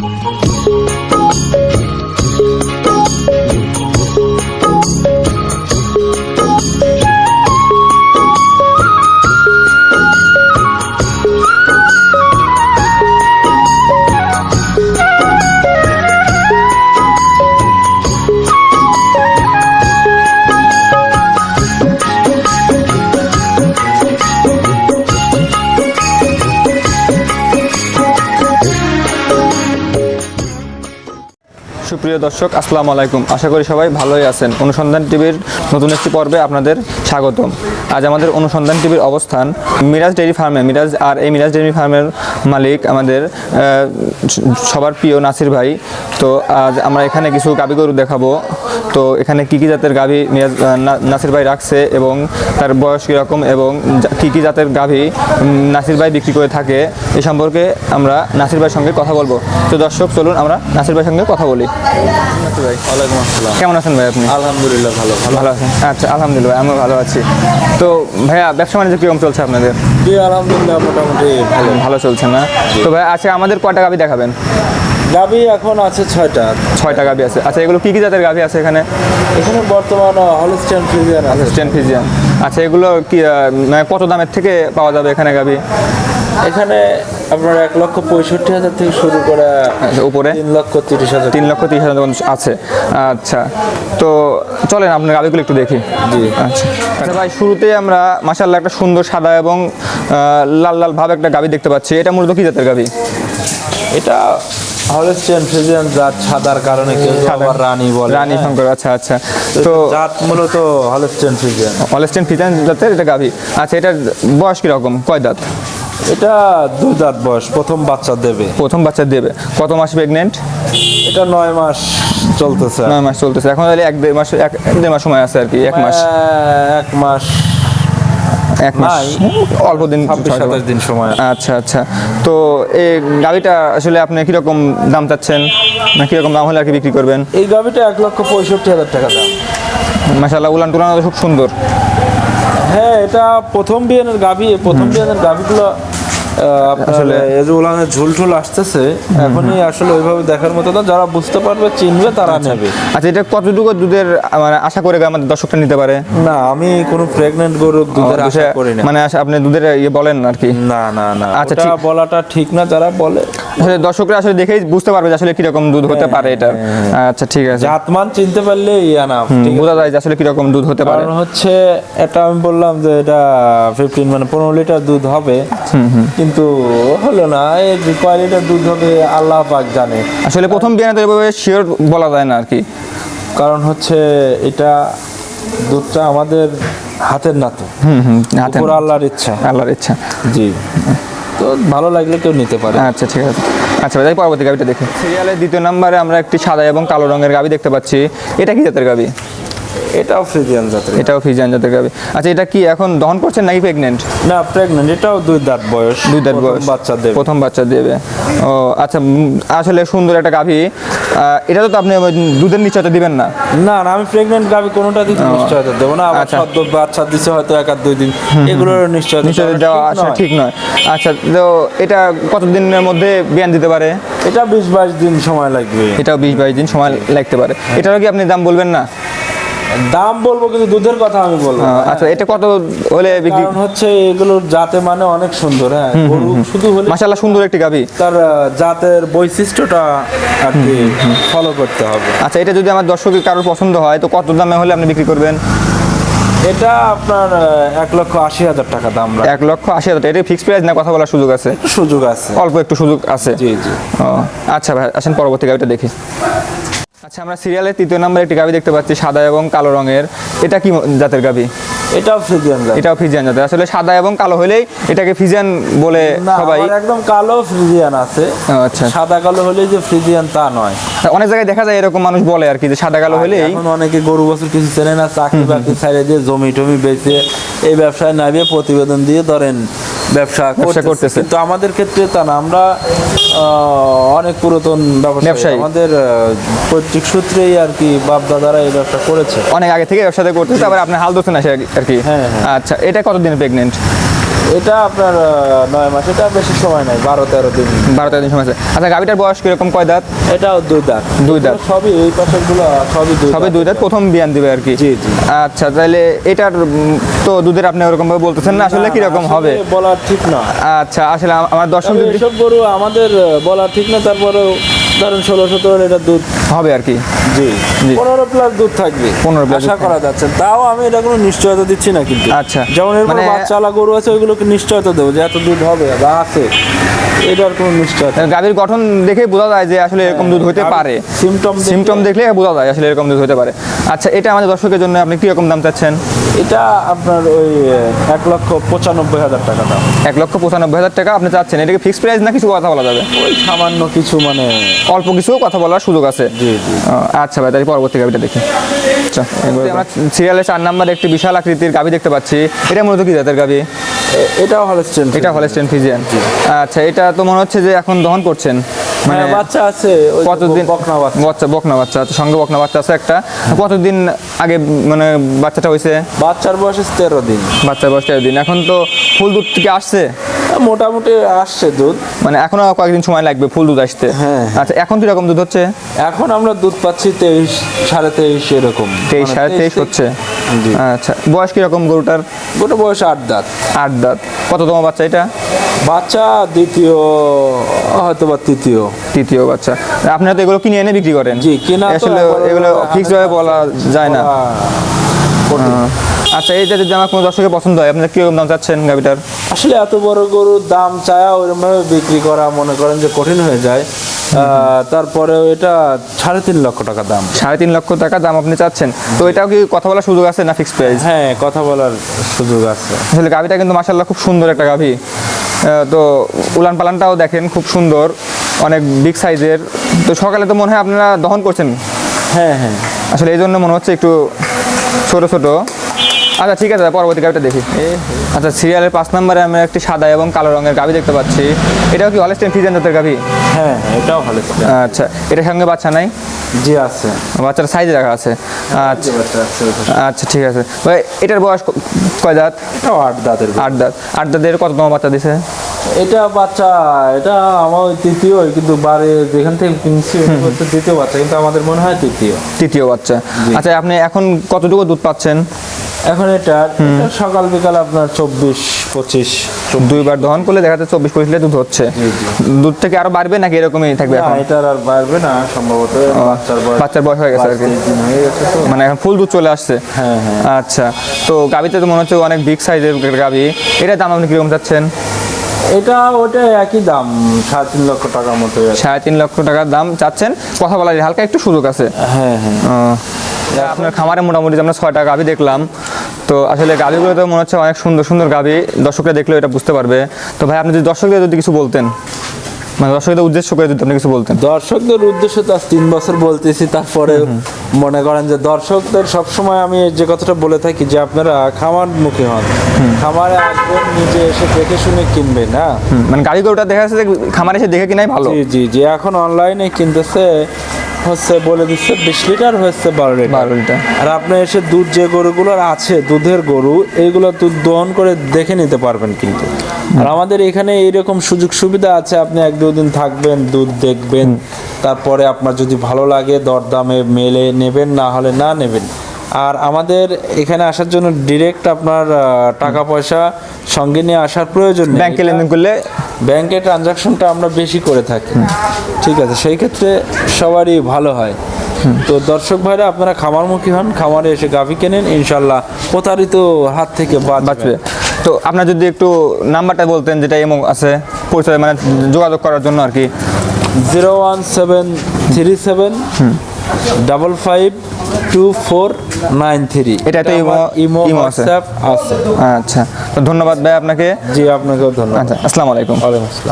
Música সুপ্রিয় দর্শক, আসসালামু আলাইকুম। আশা করি সবাই ভালোই আছেন। অনুসন্ধান টিভির নতুন একটি পর্বে আপনাদের স্বাগতম। আজ আমাদের অনুসন্ধান টিভির অবস্থান মিরাজ ডেইরি ফার্মে। মিরাজ আর এই মিরাজ ডেইরি ফার্মের মালিক আমাদের সবার প্রিয় নাসির ভাই। তো আজ আমরা এখানে কিছু গাভী গরু দেখাবো। তো এখানে কী কী জাতের গাভী মিরাজ নাসির ভাই রাখছে এবং তার বয়স কীরকম এবং কী কী জাতের গাভী নাসির ভাই বিক্রি করে থাকে এ সম্পর্কে আমরা নাসির ভাইয়ের সঙ্গে কথা বলব। তো দর্শক, চলুন আমরা নাসির ভাইয়ের সঙ্গে কথা বলি। ভাই ওয়ালাইকুম আসসালাম। কেমন আছেন ভাই আপনি? আলহামদুলিল্লাহ ভালো ভালো। ভালো আছেন? আচ্ছা আলহামদুলিল্লাহ আমিও ভালো আছি। তো ভাইয়া ব্যবসা বাণিজ্য কীরকম চলছে আপনাদের? জি আলহামদুলিল্লাহ মোটামুটি। ভালো ভালো চলছে না? তো ভাই আচ্ছা আমাদের কয়টা গাভি দেখাবেন? গাবি এখন আছে ছয়টা। ছয়টা গাভি আছে। আচ্ছা এগুলো কী কী জাতের গাভি আছে এখানে? এখানে বর্তমান হলস্টেন ফিজিয়ান আচ্ছা এগুলো কি মানে কত দামের থেকে পাওয়া যাবে এখানে গাভি এখানে আপনার এক লক্ষ পঁয়ষট্টি হাজার থেকে শুরু করে উপরে? তিন লক্ষ তিরিশ হাজার। তিন লক্ষ তিরিশ হাজার আছে। আচ্ছা। তো চলেন আপনার গাভিগুলো একটু দেখি। জি। আচ্ছা। আচ্ছা ভাই শুরুতে আমরা মাসাল্লাহ একটা সুন্দর সাদা এবং লাল লাল ভাবে একটা গাভি দেখতে পাচ্ছি। এটা মূলত কি জাতের গাভি এটা হলস্টেন ফ্রিজিয়ান জাত সাদার কারণে কেউ। আবার রানী বলে। রানী হ্যাঁ। শঙ্কর আচ্ছা আচ্ছা। তো জাত মূলত হলস্টেন ফ্রিজিয়ান অলেস্টেন ফিজান জাতের এটা গাভি আচ্ছা এটার বয়স কীরকম? কয় দাঁত? এটা দুই দাঁত বয়স প্রথম বাচ্চা দেবে। প্রথম বাচ্চা দেবে। কত মাস প্রেগনেন্ট এটা নয় মাস চলতেছে। নয় মাস চলতেছে। এখন তাহলে এক দেড় মাস এক দেড় মাস সময় আছে আর কি এক মাস। আহ, এক মাস এক মাস। অল্প দিন সাতাশ দিন সময় আচ্ছা আচ্ছা। তো এই গাড়িটা আসলে আপনি কীরকম দাম চাচ্ছেন? না কীরকম দাম হলে আর কি বিক্রি করবেন? এই গাভিটা এক লক্ষ পঁয়ষট্টি হাজার টাকা দাম। মাসাল্লাহ উলান টুলান খুব সুন্দর। হ্যাঁ এটা প্রথম বিয়ানের গাভি প্রথম বিয়ানের গাভিগুলো আসলে উলানের ঝুল ঝুল আসতেছে এখনই আসলে ওইভাবে দেখার মতো না যারা বুঝতে পারবে চিনবে তারা নেবে। আচ্ছা এটা কতটুকু দুধের মানে আশা করে আমাদের দর্শকটা নিতে পারে? না আমি কোনো প্রেগন্যান্ট গরুর দুধের আশা করি না। মানে আপনি দুধের ইয়ে বলেন আর কি। না না না আচ্ছা, আচ্ছা বলাটা ঠিক না যারা বলে। আসলে দর্শকরা আসলে দেখেই বুঝতে পারবে যে আসলে কীরকম দুধ হতে পারে এটা। আচ্ছা ঠিক আছে। জাতমান চিনতে পারলে ঠিক আছে। বোঝা যায় যে আসলে কীরকম দুধ হতে পারে। হচ্ছে এটা আমি বললাম যে এটা ফিফটিন মানে পনেরো লিটার দুধ হবে কিন্তু হলো না এই কয় লিটার দুধ হবে আল্লাহ পাক জানে। আসলে প্রথম বিয়ানে তো এভাবে শিওর বলা যায় না আর কি। কারণ হচ্ছে এটা দুধটা আমাদের হাতের না তো হুম হুম হাতে উপর আল্লাহর ইচ্ছা। আল্লাহর ইচ্ছা। জি। ভালো লাগলে কেউ নিতে পারে। আচ্ছা ঠিক আছে। আচ্ছা ভাই পরবর্তী গাবিটা দেখি। সিরিয়ালের দ্বিতীয় নম্বরে আমরা একটি সাদা এবং কালো রঙের গাবি দেখতে পাচ্ছি। এটা কি জাতের গাবি? এটাও ফ্রিজিয়ান জাতের এটাও ফিজান জাতের গাবি। আচ্ছা এটা কি এখন দহন করছেন নাকি প্রেগনেন্ট না প্রেগনেন্ট এটাও দুই দাঁত বয়স। দুই দাঁত বয়স। বাচ্চা দেবে। প্রথম বাচ্চা দেবে। ও আচ্ছা আসলে সুন্দর একটা গাভী এটা তো আপনি দুধের নিশ্চয়তা দিবেন না? না না আমি প্রেগনেন্ট গাবি কোনোটা দিতে নিশ্চয়তা দেবো না। আবার আচ্ছা। সদ্য বাচ্চা দিছে হয়তো এক আধ দুই দিন। এগুলোর নিশ্চয়তা নিশ্চয়তা দেওয়া ঠিক আসলে নয়। ঠিক নয়। আচ্ছা তো এটা কতদিনের মধ্যে বিয়ান দিতে পারে? এটা বিশ বাইশ দিন সময় লাগবে। এটাও বিশ বাইশ দিন সময় লাগতে পারে। এটারও কি আপনি দাম বলবেন না? দাম বলব কিন্তু দুধের কথা আমি বলব আচ্ছা এটা কত হলে বিক্রি? হচ্ছে এগুলোর জাতে মানে অনেক সুন্দর হ্যাঁ। গরু শুধু হলে মাসাল্লাহ সুন্দর একটি গাভী। তার জাতের বৈশিষ্ট্যটা আর কি ফলো করতে হবে। আচ্ছা এটা যদি আমার দর্শকের কারোর পছন্দ হয় তো কত দামে হলে আপনি বিক্রি করবেন? এটা আপনার এক লক্ষ আশি হাজার টাকা দাম এক লক্ষ আশি হাজার। এটা ফিক্সড প্রাইস না কথা বলার সুযোগ আছে? সুযোগ আছে। অল্প একটু সুযোগ আছে। জি জি। আচ্ছা ভাই আসেন পরবর্তী গাড়িটা দেখি। আচ্ছা আমরা সিরিয়ালের তৃতীয় নম্বরে একটি গাভি দেখতে পাচ্ছি, সাদা এবং কালো রঙের। এটা কি জাতের গাভি এটাও ফ্রিজিয়ান জাত। এটাও ফিজিয়ান জাতের আসলে সাদা এবং কালো হলেই এটাকে ফিজিয়ান বলে সবাই একদম কালো ফ্রিজিয়ান আছে। আচ্ছা। সাদা কালো হলেই যে ফ্রিজিয়ান তা নয়। অনেক জায়গায় দেখা যায় এরকম মানুষ বলে আর কি যে সাদা কালো হলেই এখন অনেকে গরু বছর কিছু চেনে না চাকরি বাকরি ছাড়িয়ে দিয়ে জমি টমি বেচে এই ব্যবসায় নামিয়ে প্রতিবেদন দিয়ে ধরেন ব্যবসা করতেছে। কিন্তু আমাদের ক্ষেত্রে তা না আমরা আহ, অনেক পুরাতন ব্যবসায়ী। আমাদের পৈতৃক সূত্রেই আর কি বাপ দাদারা এই ব্যবসা করেছে। অনেক আগে থেকে ব্যবসাতে করতেছে আবার আপনি হাল ধরছেন আসে আর কি হ্যাঁ, হ্যাঁ। আচ্ছা এটা কতদিন প্রেগনেন্ট এটা আপনার নয় মাস এটা বেশি সময় নাই বারো তেরো দিন। বারো তেরো দিন সময় আছে। আচ্ছা গাভিটার বয়স কীরকম? কয় দাঁত? এটাও দুই দাঁত। দুই দাঁত। সবই এই পাশেরগুলো সবই দুই সবে দুই দাঁত প্রথম বিয়ান দিবে আর কি জি, জি। আচ্ছা তাহলে এটার তো দুধের আপনি ওরকম ভাবে বলতেছেন না আসলে কীরকম হবে? বলা ঠিক না। আচ্ছা আসলে আমার দর্শক গরু আমাদের বলা ঠিক না তারপরেও ধরেন ষোলো সতেরো লিটার দুধ। হবে আর কি। জি। পনেরো প্লাস দুধ থাকবে। 15 plus আশা করা যাচ্ছে। তাও আমি এটা কোনো নিশ্চয়তা দিচ্ছি না কিন্তু। আচ্ছা। যেমন এরপর মানে- বাচ্চালা গরু আছে ওইগুলোকে নিশ্চয়তা দেবো যে এত দুধ হবে বা আছে। এটার কোনো নিশ্চয়তা গাভীর গঠন দেখে বোঝা যায় যে আসলে এরকম দুধ হতে পারে। সিমটম সিমটম দেখলে বোঝা যায় আসলে এরকম দুধ হতে পারে। আচ্ছা এটা আমাদের দর্শকের জন্য আপনি কীরকম দাম চাচ্ছেন? এটা আপনার ওই এক লক্ষ পঁচানব্বই হাজার টাকা দাম। এক লক্ষ পঁচানব্বই হাজার টাকা আপনি চাচ্ছেন। এটাকে ফিক্সড প্রাইস না কিছু কথা বলা যাবে? ওই সামান্য কিছু মানে অল্প কিছু কথা বলার সুযোগ আছে। জি জি। আচ্ছা ভাই তাহলে পরবর্তী গাভিটা দেখি। আচ্ছা আমরা সিরিয়ালে চার নাম্বার একটি বিশাল আকৃতির গাভি দেখতে পাচ্ছি। এটা মূলত কি জাতের এ- এটাও হলস্টেন এটা হলস্টেন ফিজিয়ান আচ্ছা এটা তো মনে হচ্ছে যে এখন দহন করছেন। মানে মানে বাচ্চা আছে কতদিন বকনা বাচ্চা। বাচ্চা বকনা বাচ্চা আছে সঙ্গে বকনা বাচ্চা আছে একটা। কতদিন আগে মানে বাচ্চাটা হয়েছে? বাচ্চার বয়স তেরো দিন। বাচ্চার বয়স তেরো দিন। এখন তো ফুল দুধ থেকে আসছে? মোটামুটি আসছে দুধ। মানে এখনও কয়েকদিন সময় লাগবে ফুল দুধ আসতে? হ্যাঁ, হ্যাঁ। আচ্ছা এখন কীরকম দুধ হচ্ছে? এখন আমরা দুধ পাচ্ছি তেইশ সাড়ে তেইশ এরকম। তেইশ মানে সাড়ে তেইশ হচ্ছে। আচ্ছা বয়স কীরকম গরুটার? গোটা বয়স আট দাঁত। আট দাঁত। কততম বাচ্চা এটা? বাচ্চা দ্বিতীয় হয়তো বা তৃতীয়। তৃতীয় বাচ্চা। আপনি তো এগুলো কিনে এনে বিক্রি করেন? জি, কেনা আসলে এগুলো ফিক্স ভাবে বলা যায় না। আচ্ছা এইটা যদি আমার কোনো দর্শকের পছন্দ হয়? আপনি কীরকম দাম চাচ্ছেন গাভিটার? আসলে এত বড় গরুর দাম চায়া ওইরকমভাবে বিক্রি করা মনে করেন যে কঠিন হয়ে যায়। তারপরেও এটা সাড়ে তিন লক্ষ টাকা দাম। সাড়ে তিন লক্ষ টাকা দাম আপনি চাচ্ছেন। তো এটাও কি কথা বলার সুযোগ আছে না ফিক্স প্রাইস হ্যাঁ কথা বলার সুযোগ আছে। আসলে গাভিটা কিন্তু মাসাল্লাহ খুব সুন্দর একটা গাভি। তো উলান পালানটাও দেখেন খুব সুন্দর অনেক বিগ সাইজের তো সকালে তো মনে হয় আপনারা দহন করছেন? হ্যাঁ হ্যাঁ। আসলে এই জন্য মনে হচ্ছে একটু ছোট ছোট। আচ্ছা ঠিক আছে পরবর্তী গাভিটা দেখি। আচ্ছা সিরিয়ালের পাঁচ নম্বরে আমরা একটি সাদা এবং কালো রঙের গাভি দেখতে পাচ্ছি। এটাও কি হলস্টেন ফিজেন জাতের গাভি? হ্যাঁ এটাও ভালো আচ্ছা এটার সঙ্গে বাচ্চা নাই? জি আছে। বাচ্চার সাইজে রাখা আছে। আচ্ছা আচ্ছা ঠিক আছে। ভাই এটার বয়স কয় দাঁত? এটাও আট দাঁতের। আট দাঁত। আট দাঁতের কততম বাচ্চা দিছে? এটা বাচ্চা এটা আমার তৃতীয় কিন্তু বারে যেখান থেকে কিনছি দ্বিতীয় বাচ্চা কিন্তু আমাদের মনে হয় তৃতীয়। তৃতীয় বাচ্চা। আচ্ছা আপনি এখন কতটুকু দুধ পাচ্ছেন? এখন এটা এটা সকাল বিকাল আপনার চব্বিশ পঁচিশ দুইবার দহন করলে দেখা যাচ্ছে চব্বিশ পঁচিশ দুধ হচ্ছে। দুধ থেকে আরও বাড়বে নাকি এরকমই থাকবে এখন? এটার আর বাড়বে না সম্ভবত বাচ্চার বয়স হয়ে গেছে আর কি। মানে এখন ফুল দুধ চলে আসছে। হ্যাঁ হ্যাঁ। আচ্ছা তো গাবিতে তো মনে হচ্ছে অনেক বিগ সাইজের গাবি এটার দাম আপনি কীরকম চাচ্ছেন? এটা ওটা একই দাম সাড়ে তিন লক্ষ টাকার মতো সাড়ে তিন লক্ষ টাকার দাম চাচ্ছেন। কথা বলার হালকা একটু সুযোগ আছে। হ্যাঁ হ্যাঁ। আপনার খামারে মোটামুটি আমরা ছয়টা গাভি দেখলাম তো আসলে গাভিগুলো তো মনে হচ্ছে অনেক সুন্দর সুন্দর গাভি দর্শকরা দেখলেও এটা বুঝতে পারবে। তো ভাই আপনি যদি দর্শকদের যদি কিছু বলতেন মানে দর্শকদের উদ্দেশ্য করে যদি আপনি কিছু বলতেন। দর্শকদের উদ্দেশ্যে তো আজ তিন বছর বলতেছি তারপরে মনে করেন যে দর্শকদের সবসময় আমি যে কথাটা বলে থাকি যে আপনারা খামার মুখী হন খামারে আসবেন নিজে এসে দেখে শুনে কিনবেন হ্যাঁ? মানে গাড়ি গরুটা দেখা যাচ্ছে খামারে এসে দেখে কিনাই ভালো। জি জি জি এখন অনলাইনে কিনতেছে হচ্ছে বলে দিচ্ছে বিশ লিটার হচ্ছে বারো লিটার। বারো লিটার। আর আপনি এসে দুধ যে গরুগুলোর আছে দুধের গরু এইগুলো দুধ দহন করে দেখে নিতে পারবেন কিন্তু। আর আমাদের এখানে এইরকম সুযোগ সুবিধা আছে আপনি এক দুদিন থাকবেন দুধ দেখবেন তারপরে আপনার যদি ভালো লাগে দরদামে মেলে নেবেন না হলে না নেবেন। আর আমাদের এখানে আসার জন্য ডিরেক্ট আপনার টাকা পয়সা সঙ্গে নিয়ে আসার প্রয়োজন ব্যাংকে লেনদেন করলে ব্যাংকে ট্রানজাকশনটা আমরা বেশি করে থাকি। ঠিক আছে সেই ক্ষেত্রে সবারই ভালো হয়। তো দর্শক ভাইরা আপনারা খামারমুখী হন খামারে এসে গাভি কেনেন ইনশাল্লাহ প্রতারিত হাত থেকে বাঁচবে। তো আপনার যদি একটু নাম্বারটা বলতেন যেটা এমো আছে পরিচয় মানে যোগাযোগ করার জন্য আর কি। Zero one seven three seven double five two four nine three. এটা তো ইমো- ইমো ইমো আছে। আচ্ছা তো ধন্যবাদ ভাই আপনাকে। জি আপনাকেও ধন্যবাদ। আচ্ছা আসসালামু আলাইকুম। ওয়ালাইকুম আসসালাম।